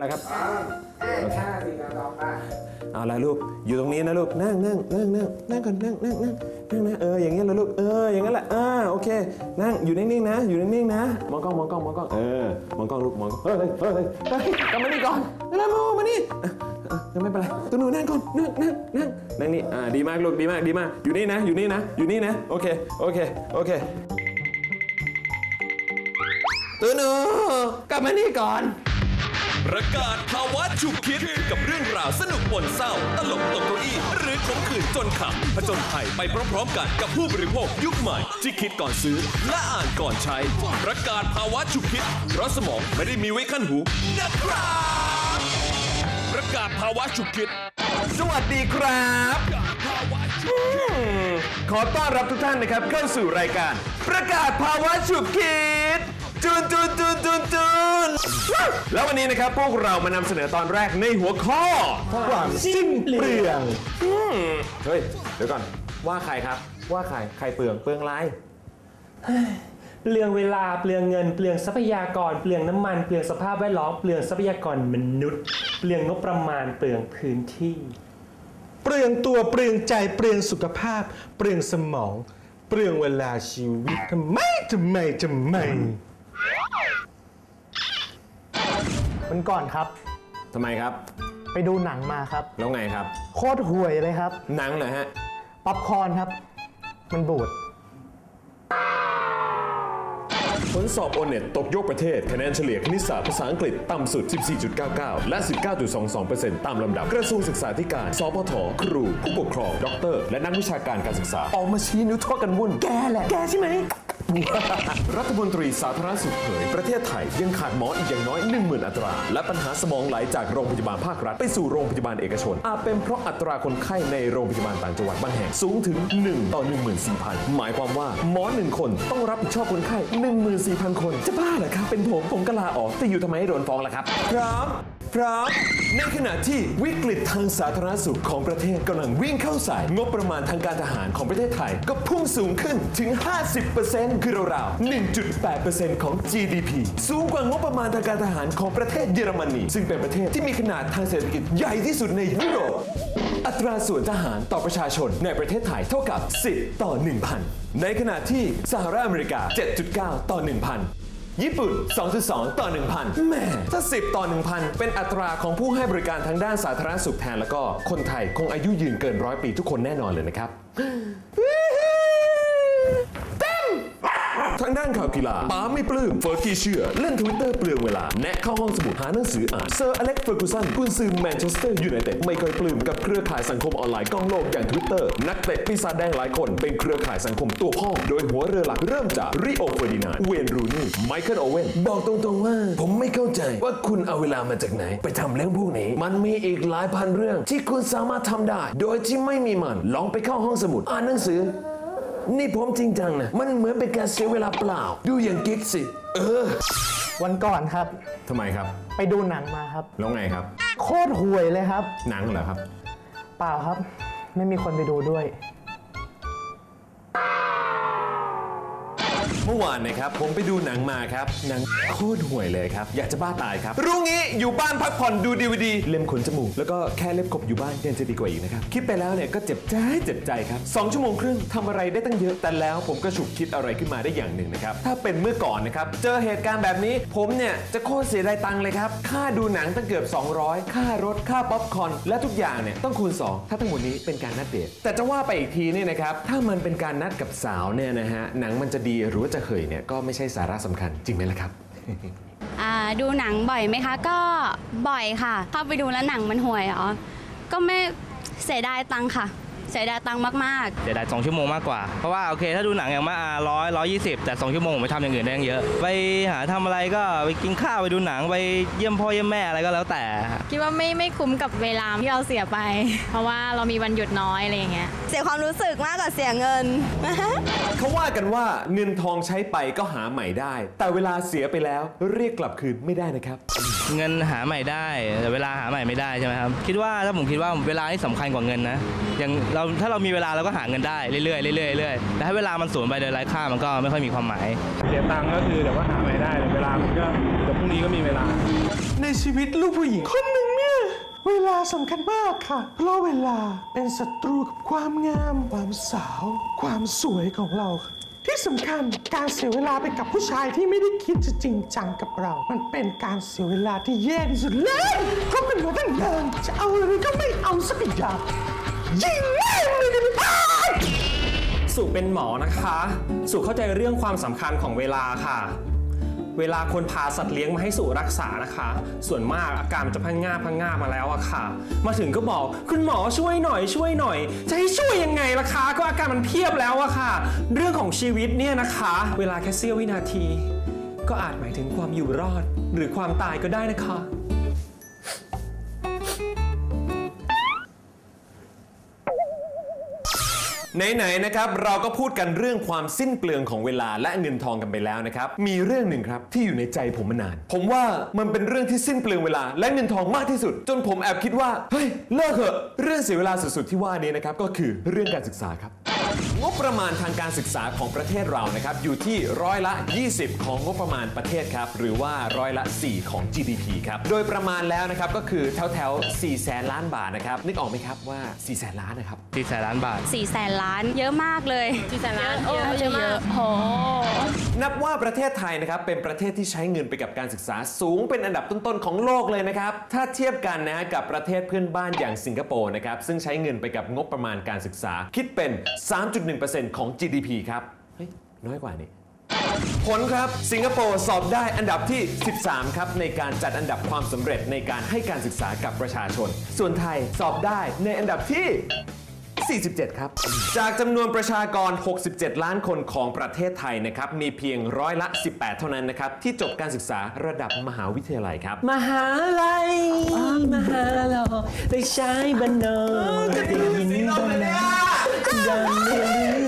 อะครับห้าห้าสี่สามสองไปเอาละลูก อยู่ตรงนี้นะลูก นั่งนั่งนั่งนั่งนั่งก่อนนั่งนั่งนั่งนั่งนะเออ อย่างเงี้ยลยลูก เออ อย่างนั้นแหละอ่าโอเค นั่ง อยู่นิ่งๆนะ อยู่นิ่งๆนะ มองกล้อง มองกล้อง มองกล้อง เออ มองกล้องลูก มองกล้องเฮ้ยเฮ้ยเฮ้ยกลับมานี่ก่อนแล้วมามานี่ยังไม่เป็นไรตัวหนูนั่งก่อน นั่งนั่งนั่งนั่งนี่ อ่า ดีมากลูก ดีมาก ดีมาก อยู่นี่นะ อยู่นี่นะ อยู่นี่นะ โอเค โอเค โอเคตัวหนูกลับมานี่ก่อน ประกาศภาวะฉุกคิดกับเรื่องราวสนุกปนเศร้า ตลกตกเก้าอี้หรือขมขื่นจนขำผจญภัยไปพร้อมๆกันกับผู้บริโภคยุคใหม่ ที่คิดก่อนซื้อ และอ่านก่อนใช้ ประกาศภาวะฉุกคิด เพราะสมองไม่ได้มีไว้ขั้นหูนะครับประกาศภาวะฉุกคิด สวัสดีครับอืมขอต้อนรับทุกท่านนะครับเข้าสู่รายการ ประกาศภาวะฉุกคิด จูนจูนจูนจูนจูนแล้ววันนี้นะครับพวกเรามานำเสนอตอนแรกในหัวข้อความสิ้นเปลืองอืมเฮ้ย เดี๋ยวก่อน ว่าใครครับ ว่าใคร ใครเปลือง เปลืองอะไร เปลืองเวลา เปลืองเงิน เปลืองทรัพยากร เปลืองน้ำมัน เปลืองสภาพแวดล้อม เปลืองทรัพยากรมนุษย์ เปลืองงบประมาณ เปลืองพื้นที่ เปลืองตัว เปลืองใจ เปลืองสุขภาพ เปลืองสมอง เปลืองเวลาชีวิตทำไมทำไมทำไม วันก่อนครับ ทำไมครับ ไปดูหนังมาครับ แล้วไงครับ โคตรห่วยเลยครับ หนังเหรอฮะ ป๊อปคอร์นครับ มันบูด ผลสอบโอเน็ตตกยกประเทศคะแนนเฉลี่ยคณิตศาสตร์ภาษาอังกฤษต่ำสุด 14.99 และ 19.22%ตามลำดับ กระทรวงศึกษาธิการ สพท ครู ผู้ปกครอง ด็อกเตอร์ และนักวิชาการการศึกษา ออกมาชี้นิ้วโทษกันวุ่น แกแหละ แกใช่ไหม รัฐมนตรีสาธารณสุขเผย ประเทศไทยยังขาดหมออีกอย่างน้อย 10,000 อัตรา และปัญหาสมองไหลจากโรงพยาบาลภาครัฐ ไปสู่โรงพยาบาลเอกชน อาจเป็นเพราะอัตราคนไข้ในโรงพยาบาลต่างจังหวัดบางแห่ง สูงถึง 1 ต่อ 14,000 หมายความว่าหมอหนึ่งคนต้องรับผิดชอบคนไข้ 14,000 คน จะบ้าเหรอครับ เป็นผมผมก็ลาออกแต่อยู่ทำไมให้โดนฟ้องล่ะครับพร้อ มพร้อมในขณะที่วิกฤตทางสาธารณสุขของประเทศกำลังวิ่งเข้าใส่งบประมาณทางการทหารของประเทศไทย ก็พุ่งสูงขึ้นถึง 50%คือราวๆ1.8%ของ GDP สูงกว่างบประมาณทางการทหารของประเทศเยอรมนี ซึ่งเป็นประเทศที่มีขนาดทางเศรษฐกิจใหญ่ที่สุดในยุโรปอัตราส่วนทหารต่อประชาชนในประเทศไทยเท่ากับ 10 ต่อ 1,000 ในขณะที่สหรัฐอเมริกา 7.9 ต่อ 1,000 ญี่ปุ่น 2.2 ต่อ 1,000แหม่ถ้า 10 ต่อ 1,000 เป็นอัตราของผู้ให้บริการทางด้านสาธารณสุขแทนแล้วก็คนไทยคงอายุยืนเกินร้อยปีทุกคนแน่นอนเลยนะครับ ทางด้านข่าวกีฬาป๋าไม่ปลื้มเฟอร์กี้เชื่อ เล่นทวิตเตอร์เปลืองเวลา แนะเข้าห้องสมุดหาหนังสืออ่านเซอร์อเล็กซ์เฟอร์กูสันกุนซือแมนเชสเตอร์ยูไนเต็ดไม่เคยปลื้มกับเครือข่ายสังคมออนไลน์ก้องโลกอย่างทวิตเตอร์นักเตะปีศาจแดงหลายคนเป็นเครือข่ายสังคมตัวพ่อ โดยหัวเรือหลักเริ่มจากริโอเฟอร์ดินานเวนรูนี่ไมเคิลโอเวนบอกตรงๆว่า ผมไม่เข้าใจว่าคุณเอาเวลามาจากไหน ไปทำเรื่องพวกนี้ มันมีอีกหลายพันเรื่องที่คุณสามารถทำได้ โดยที่ไม่มีมันลองไปเข้าห้องสมุดอ่านหนังสือ นี่ผมจริงจังนะ มันเหมือนเป็นการเสียเวลาเปล่า ดูอย่างกิ๊กสิ เออวันก่อนครับ ทำไมครับ ไปดูหนังมาครับ แล้วไงครับ โคตรห่วยเลยครับ หนังเหรอครับ เปล่าครับ ไม่มีคนไปดูด้วย มื่อวานนะครับผมไปดูหนังมาครับหนังโคตรห่วยเลยครับ อยากจะบ้าตายครับ รู้งี้อยู่บ้านพักผ่อนดูดีวดีเล็มขนจมูก แล้วก็แค่เล็บขบอยู่บ้านยังจะดีกว่าอีกนะครับ คิดไปแล้วเนี่ยก็เจ็บใจเจ็บใจครับสองชั่วโมงครึ่งทำอะไรได้ตั้งเยอะแต่แล้วผมก็ฉุกคิดอะไรขึ้นมาได้อย่างหนึ่งนะครับ ถ้าเป็นเมื่อก่อนนะครับ เจอเหตุการณ์แบบนี้ ผมเนี่ยจะโคตรเสียดายตังค์เลยครับค่าดูหนังตั้งเกือบ 200 ค่ารถค่าป๊อปคอร์นและทุกอย่างเนี่ยต้องคูณ 2 ถ้าทั้งหมดนี้เป็นการนัดเดทแต่จะว่าไปอีกทีเนี่ยนะครับถ้ามันเป็นการนัดกับสาวเนี่ยนะฮะหนังมันจะดีหรือว่าจะเหยเนี่ยก็ไม่ใช่สาระสำคัญจริงไหมล่ะครับ อ่าดูหนังบ่อยไหมคะ ก็บ่อยค่ะ เข้าไปดูแล้วหนังมันห่วยเหรอ ก็ไม่เสียดายตังค์ค่ะ เสียดายตังค์มากๆเสียดายสองชั่วโมงมากกว่า เพราะว่าโอเคถ้าดูหนังอย่างมากร้อยร้อยยี่สิบแต่สองชั่วโมงผมไปทำอย่างอื่นได้ตั้งเยอะ ไปหาทำอะไรก็ไปกินข้าวไปดูหนังไปเยี่ยมพ่อเยี่ยมแม่อะไรก็แล้วแต่คิดว่าไม่ไม่คุ้มกับเวลาที่เราเสียไป เพราะว่าเรามีวันหยุดน้อยอะไรอย่างเงี้ย เสียความรู้สึกมากกว่าเสียเงิน เขาว่ากันว่าเงินทองใช้ไปก็หาใหม่ได้ แต่เวลาเสียไปแล้วเรียกกลับคืนไม่ได้นะครับ เงินหาใหม่ได้แต่เวลาหาใหม่ไม่ได้ใช่ไหมครับคิดว่าถ้าผมคิดว่าเวลาที่สำคัญกว่าเงินนะอย่างเราถ้าเรามีเวลาเราก็หาเงินได้เรื่อยๆเรื่อยๆเรื่อยๆแต่ถ้าเวลามันสูญไปโดยไร้ค่ามันก็ไม่ค่อยมีความหมาย เสียตังค์ก็คือแต่ว่าหาไม่ได้แต่เวลามันก็เดี๋ยวพรุ่งนี้ก็มีเวลา ในชีวิตลูกผู้หญิงคนหนึ่งเนี่ย เวลาสำคัญมากค่ะ เพราะเวลาเป็นศัตรูกับความงาม ความสาว ความสวยของเราค่ะที่สำคัญการเสียเวลาไปกับผู้ชายที่ไม่ได้คิดจะจริงจังกับเรา มันเป็นการเสียเวลาที่แย่ที่สุดเลยคบกันมาตั้งนานจะเอาอะไรก็ไม่เอาสักอย่าง ยิงแม่งเลยกันไปสุเป็นหมอนะคะ สุเข้าใจเรื่องความสำคัญของเวลาค่ะ เวลาคนพาสัตว์เลี้ยงมาให้สุรักษานะคะ ส่วนมากอาการมันจะพังงาพังงามาแล้วอะค่ะ มาถึงก็บอกคุณหมอช่วยหน่อยช่วยหน่อย จะให้ช่วยยังไงล่ะคะ ก็อาการมันเพียบแล้วอะค่ะ เรื่องของชีวิตเนี่ยนะคะ เวลาแค่เสี้ยววินาที ก็อาจหมายถึงความอยู่รอดหรือความตายก็ได้นะคะ ไหนๆนะครับเราก็พูดกันเรื่องความสิ้นเปลืองของเวลาและเงินทองกันไปแล้วนะครับ มีเรื่องหนึ่งครับที่อยู่ในใจผมมานาน ผมว่ามันเป็นเรื่องที่สิ้นเปลืองเวลาและเงินทองมากที่สุด จนผมแอบคิดว่าเฮ้ยเลิกเถอะเรื่องเสียเวลาสุดๆที่ว่านี้นะครับก็คือเรื่องการศึกษาครับ งบประมาณทางการศึกษาของประเทศเรานะครับอยู่ที่ร้อยละ 20 ของงบประมาณประเทศครับ หรือว่าร้อยละ 4 ของ GDP ครับ โดยประมาณแล้วนะครับก็คือแถวแถว4แสนล้านบาทนะครับ นึกออกไหมครับว่า 4 แสนล้านนะครับสี่แสนล้านบาท4ี่แสนล้านเยอะมากเลย4แสนล้านเยอะเยอะมากโหนับว่าประเทศไทยนะครับเป็นประเทศที่ใช้เงินไปกับการศึกษาสูงเป็นอันดับต้นๆของโลกเลยนะครับ ถ้าเทียบกันนะกับประเทศเพื่อนบ้านอย่างสิงคโปร์นะครับซึ่งใช้เงินไปกับงบประมาณการศึกษาคิดเป็น3.1%ของ GDP ครับเฮ้ยน้อยกว่านี่ผลครับสิงคโปร์สอบได้อันดับที่ 13 ครับ ในการจัดอันดับความสำเร็จในการให้การศึกษากับประชาชน ส่วนไทยสอบได้ในอันดับที่ 47 ครับ จากจำนวนประชากร 67 ล้านคนของประเทศไทยนะครับ มีเพียงร้อยละ 18 เท่านั้นนะครับ ที่จบการศึกษาระดับมหาวิทยาลัยครับ มหาลัย มหาลัยได้ใช้บันโนได้ยินบันนาดังเรียน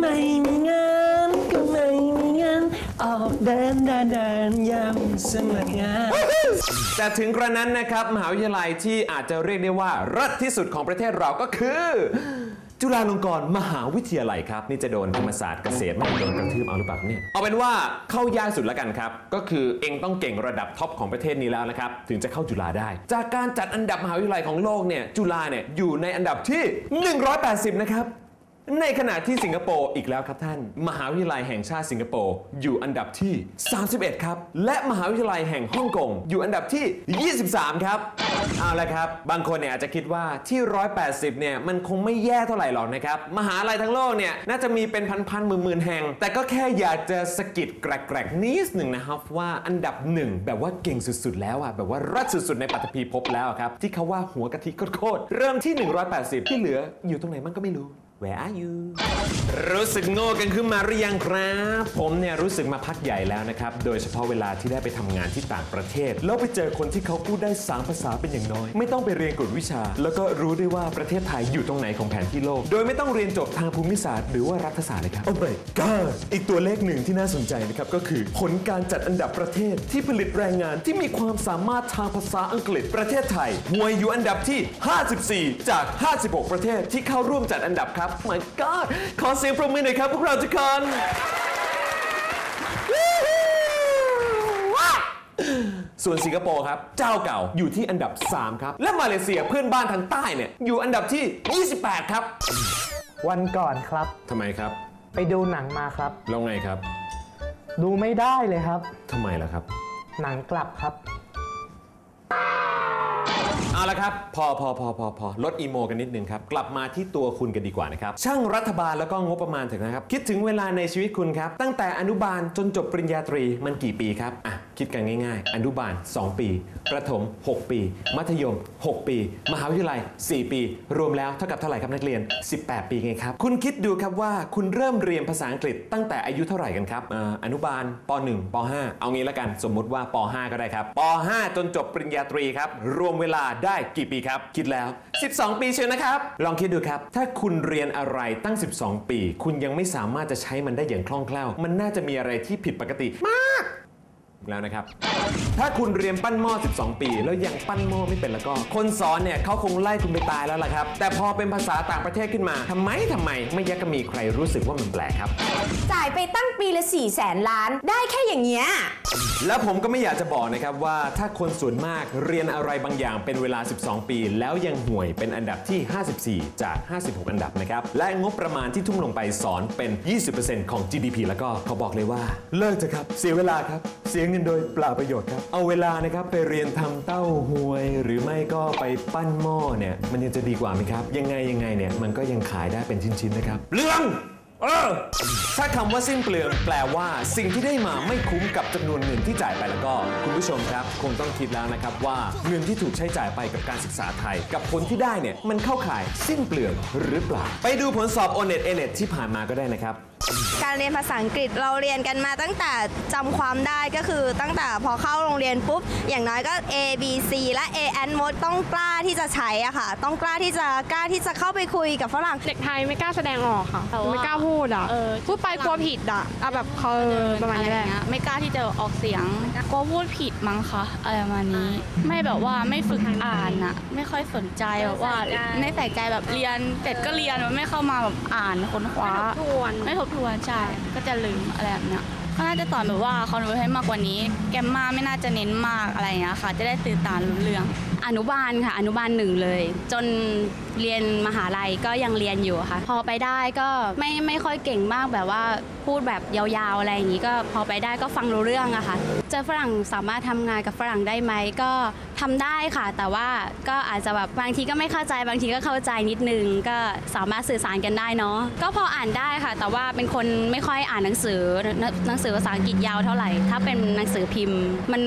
ไม่มีงานก็ไม่มีงานออกเดินเดินเดินยาม สมัครงานแต่ถึงกระนั้นนะครับ มหาวิทยาลัยที่อาจจะเรียกได้ว่ารัฐที่สุดของประเทศเราก็คือ จุฬาลงกรณ์มหาวิทยาลัยครับ นี่จะโดนธรรมศาสตร์เกษตรไม่โดนกระทืบเอาหรือเปล่าเนี่ยเอาเป็นว่าเข้ายากสุดแล้วกันครับ ก็คือเองต้องเก่งระดับท็อปของประเทศนี้แล้วนะครับ ถึงจะเข้าจุฬาได้ จากการจัดอันดับมหาวิทยาลัยของโลกเนี่ยจุฬาเนี่ยอยู่ในอันดับที่ 180 นะครับ ในขณะที่สิงคโปร์อีกแล้วครับท่าน มหาวิทยาลัยแห่งชาติสิงคโปร์อยู่อันดับที่ 31 ครับ และมหาวิทยาลัยแห่งฮ่องกงอยู่อันดับที่ 23 ครับ เอาละครับ บางคนเนี่ยอาจจะคิดว่าที่ 180 เนี่ยมันคงไม่แย่เท่าไหร่หรอกนะครับ มหาลัยทั้งโลกเนี่ยน่าจะมีเป็นพันๆหมื่นๆแห่ง แต่ก็แค่อยากจะสะกิดแกรกๆนิดหนึ่งนะครับว่าอันดับหนึ่งแบบว่าเก่งสุดๆ แล้วอะแบบว่ารัดสุดๆในปัตภีภพแล้วครับที่เขาว่าหัวกะทิโคตรๆเริ่มที่ 180 ที่เหลืออยู่ตรงไหนมันก็ไม่รู้ Where are you รู้สึกโง่กันขึ้นมาหรือยังครับ ผมเนี่ยรู้สึกมาพักใหญ่แล้วนะครับ โดยเฉพาะเวลาที่ได้ไปทำงานที่ต่างประเทศ แล้วไปเจอคนที่เขาพูดได้3ภาษาเป็นอย่างน้อย ไม่ต้องไปเรียนกฎวิชา แล้วก็รู้ได้ว่าประเทศไทยอยู่ตรงไหนของแผนที่โลก โดยไม่ต้องเรียนจบทางภูมิศาสตร์หรือว่ารัฐศาสตร์เลยครับโอ้ my god อีกตัวเลขหนึ่งที่น่าสนใจนะครับก็คือ ผลการจัดอันดับประเทศที่ผลิตแรงงานที่มีความสามารถทางภาษาอังกฤษประเทศไทยหวยอยู่อันดับที่ 54 จาก 56 ประเทศที่เข้าร่วมจัดอันดับครับ my god ขอเสียงปรบมือหน่อยครับพวกเราทุกคนส่วนสิงคโปร์ครับ เจ้าเก่าอยู่ที่อันดับ 3 ครับ และมาเลเซียเพื่อนบ้านทางใต้เนี่ย อยู่อันดับที่ 28 ครับวันก่อนครับ ทำไมครับ ไปดูหนังมาครับ แล้วไงครับ ดูไม่ได้เลยครับทำไมล่ะครับ หนังกลับครับ เอาละครับ พอพอพอพอพอลดอีโมกันนิดนึงครับ กลับมาที่ตัวคุณกันดีกว่านะครับ ช่างรัฐบาลแล้วก็งบประมาณเถอะนะครับ คิดถึงเวลาในชีวิตคุณครับ ตั้งแต่อนุบาลจนจบปริญญาตรีมันกี่ปีครับอะ คิดกันง่าย ๆ อนุบาล 2 ปี ประถม 6 ปี มัธยม 6 ปี มหาวิทยาลัย 4 ปี รวมแล้วเท่ากับเท่าไหร่ครับนักเรียน 18 ปีไงครับ คุณคิดดูครับว่าคุณเริ่มเรียนภาษาอังกฤษตั้งแต่อายุเท่าไหร่กันครับออนุบาลป .1 ป .5 เอางี้ละกันสมมุติว่าป .5 ก็ได้ครับป .5 จนจบปริญญาตรีครับรวมเวลาได้กี่ปีครับ คิดแล้ว 12 ปีเชียวนะครับ ลองคิดดูครับ ถ้าคุณเรียนอะไรตั้ง 12 ปี คุณยังไม่สามารถจะใช้มันได้อย่างคล่องแคล่ว มันน่าจะมีอะไรที่ผิดปกติมาก แล้วนะครับ ถ้าคุณเรียนปั้นหม้อ 12 ปี แล้วยังปั้นหม้อไม่เป็นแล้วก็ คนสอนเนี่ยเขาคงไล่คุณไปตายแล้วล่ะครับ แต่พอเป็นภาษาต่างประเทศขึ้นมาทำไมทำไมไม่ยักจะมีใครรู้สึกว่ามันแปลกครับ จ่ายไปตั้งปีละ4ี่แสนล้าน ได้แค่อย่างเงี้ย แล้วผมก็ไม่อยากจะบอกนะครับว่าถ้าคนส่วนมากเรียนอะไรบางอย่างเป็นเวลา 12 ปี แล้วยังห่วยเป็นอันดับที่ 54 จาก 56 อันดับนะครับ และงบประมาณที่ทุ่มลงไปสอนเป็น 20%ของ GDP แล้วก็เขาบอกเลยว่า เลิกเถอะครับ เสียเวลาครับเสียเงินโดยเปล่าประโยชน์ครับ เอาเวลานะครับไปเรียนทำเต้าหวย หรือไม่ก็ไปปั้นหม้อเนี่ย มันยังจะดีกว่าไหมครับ ยังไงยังไงเนี่ยมันก็ยังขายได้เป็นชิ้นๆนะครับ เรื่องเออถ้าคำว่าสิ้นเปลืองแปลว่าสิ่งที่ได้มาไม่คุ้มกับจำนวนเงินที่จ่ายไปแล้วก็ คุณผู้ชมครับ คงต้องคิดแล้วนะครับว่าเงินที่ถูกใช้จ่ายไปกับการศึกษาไทย กับผลที่ได้เนี่ยมันเข้าข่ายสิ้นเปลืองหรือเปล่า ไปดูผลสอบ o n e t a n e t ที่ผ่านมาก็ได้นะครับ การเรียนภาษาอังกฤษเราเรียนกันมาตั้งแต่จำความได้ก็คือตั้งแต่พอเข้าโรงเรียนปุ๊บ อย่างน้อยก็ A B C และ A N หมดต้องกล้าที่จะใช้อะค่ะ ต้องกล้าที่จะกล้าที่จะเข้าไปคุยกับฝรั่งเด็กไทยไม่กล้าแสดงออกค่ะแต่ว่าไม่กล้าพูดอะเออพูดไปกลัวผิดอะเอาแบบเขาประมาณนี้แหละอไเงี้ยไม่กล้าที่จะออกเสียงกลัวพูดผิดมั้งคะอะไรประมาณนี้ ไม่แบบว่าไม่ฝึกอ่านอะไม่ค่อยสนใจแบบว่าไม่ใส่ใจแบบเรียนเสร็จก็เรียนไม่เข้ามาแบบอ่านค้นคว้าไม่ทบทวนไม่ทบทวนใช่ก็จะลืมอะไรแบบเนี้ยก็น่าจะสอนแบบว่าคอนเวิร์ให้มากกว่านี้ แกมมาไม่น่าจะเน้นมากอะไรอย่างเงี้ยค่ะ จะได้ตื่นตารรู้เรื่อง อนุบาลค่ะ อนุบาลหนึ่งเลย จน เรียนมหาลัยก็ยังเรียนอยู่ค่ะ พอไปได้ก็ไม่ไม่ค่อยเก่งมากแบบว่าพูดแบบยาวๆอะไรอย่างงี้ก็พอไปได้ก็ฟังรู้เรื่องอะค่ะเจอฝรั่งสามารถทำงานกับฝรั่งได้ไหมก็ทำได้ค่ะ แต่ว่าก็อาจจะแบบบางทีก็ไม่เข้าใจบางทีก็เข้าใจนิดนึง ก็สามารถสื่อสารกันได้เนาะก็พออ่านได้ค่ะ แต่ว่าเป็นคนไม่ค่อยอ่านหนังสือหนังสือภาษาอังกฤษยาวเท่าไหร่ ถ้าเป็นหนังสือพิมพ์มัน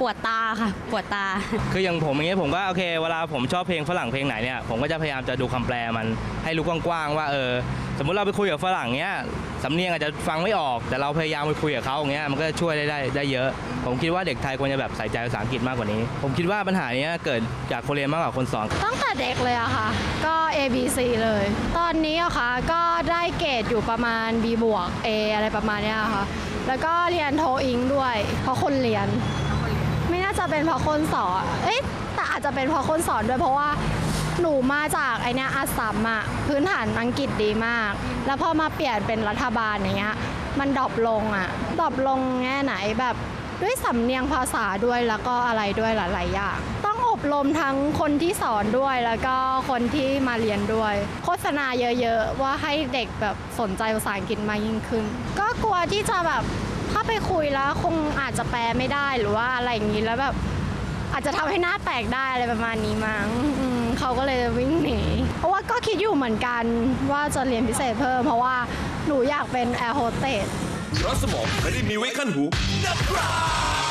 ปวดตาค่ะ ปวดตา คืออย่างผมอย่างเงี้ยผมก็โอเคเวลาผมชอบเพลงฝรั่งเพลงไหนเนี่ยผมก็จะพยายามจะดูคำแปลมันให้รู้กว้างๆว่าเออสมมุติเราไปคุยกับฝรั่งเนี้ยสำเนียงอาจจะฟังไม่ออก แต่เราพยายามไปคุยกับเขาอย่างเงี้ยมันก็ช่วยได้ได้ได้เยอะ ผมคิดว่าเด็กไทยควรจะแบบใส่ใจภาษาอังกฤษมากกว่านี้ ผมคิดว่าปัญหาเนี้ยเกิดจากคนเรียนมากกว่าคนสอน ตั้งแต่เด็กเลยอะค่ะ ก็ A B C เลย ตอนนี้อะค่ะก็ได้เกรดอยู่ประมาณ B บวก A อะไรประมาณเนี้ยค่ะ แล้วก็เรียนโทอิงด้วย เพราะคนเรียนไม่น่า จะเป็นเพราะคนสอนเอ๊ะแต่อาจจะเป็นเพราะคนสอนด้วยเพราะว่าหนูมาจากไอเนี้ยอัสสัมอะพื้นฐานอังกฤษดีมาก แล้วพอมาเปลี่ยนเป็นรัฐบาลอย่างเงี้ยมันดรอปลงอะดรอปลงแง่ไหนแบบด้วยสำเนียงภาษาด้วยแล้วก็อะไรด้วยหลายๆอย่าง ต้องอบรมทั้งคนที่สอนด้วยแล้วก็คนที่มาเรียนด้วย โฆษณาเยอะ ๆ ว่าให้เด็กแบบสนใจภาษาอังกฤษมากยิ่งขึ้น ก็กลัวที่จะแบบ ไปคุยแล้วคงอาจจะแปลไม่ได้หรือว่าอะไรอย่างนี้แล้วแบบอาจจะทำให้หน้าแตกได้อะไรประมาณนี้มั้งเขาก็เลยวิ่งหนี เพราะว่าก็คิดอยู่เหมือนกันว่าจะเรียนพิเศษเพิ่ม เพราะว่าหนูอยากเป็นแอร์โฮสเตสเพราะสมองไม่ได้มีไว้ขั้นหูนะครับ